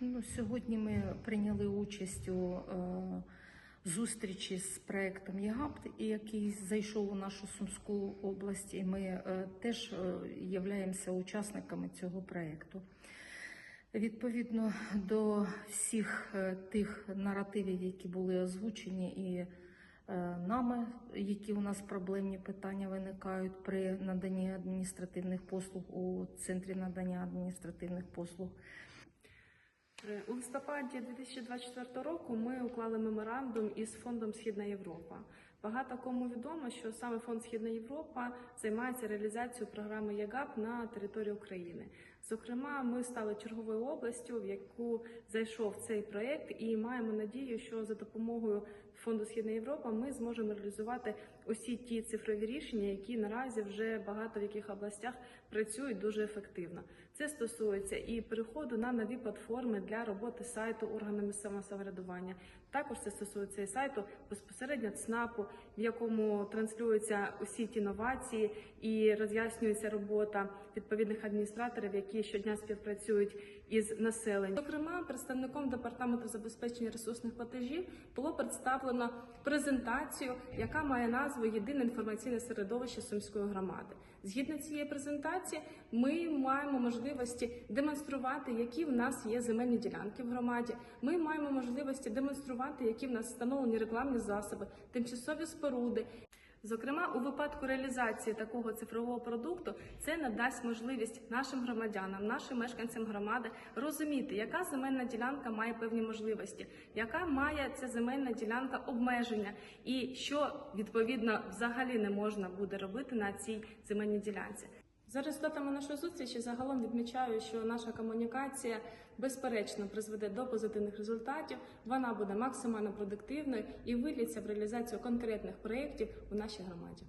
Ну, сьогодні ми прийняли участь у е, зустрічі з проектом ЄГАПТ, який зайшов у нашу Сумську область, і ми е, теж е, являємося учасниками цього проекту. Відповідно до всіх е, тих наративів, які були озвучені, і е, нами, які у нас проблемні питання виникають при наданні адміністративних послуг у центрі надання адміністративних послуг. Е, У листопаді 2024 року ми уклали меморандум із фондом Східна Європа. Багато кому відомо, що саме фонд Східна Європа займається реалізацією програми ЯГАП на території України. Зокрема, ми стали черговою областю, в яку зайшов цей проект, і маємо надію, що за допомогою фонду Східна Європа ми зможемо реалізувати усі ті цифрові рішення, які наразі вже багато в яких областях працюють дуже ефективно. Це стосується і переходу на нові платформи для роботи сайту органами місцевого самоврядування. Також це стосується і сайту безпосередньо ЦНАПу, в якому транслюються усі ті новації і роз'яснюється робота відповідних адміністраторів, які щодня співпрацюють із населенням. Зокрема, представником департаменту забезпечення ресурсних платежів було представлено презентацію, яка має назву Єдине інформаційне середовище Сумської громади. Згідно цієї презентації, ми маємо можливості демонструвати, які в нас є земельні ділянки в громаді. Ми маємо можливості демонструвати, які в нас встановлені рекламні засоби, тимчасові споруди. Зокрема, у випадку реалізації такого цифрового продукту це надасть можливість нашим громадянам, нашим мешканцям громади розуміти, яка земельна ділянка має певні можливості, яка має ця земельна ділянка обмеження, і що відповідно взагалі не можна буде робити на цій земельній ділянці. За результатами нашої зустрічі загалом відмічаю, що наша комунікація безперечно призведе до позитивних результатів. Вона буде максимально продуктивною і виліться в реалізацію конкретних проєктів у нашій громаді.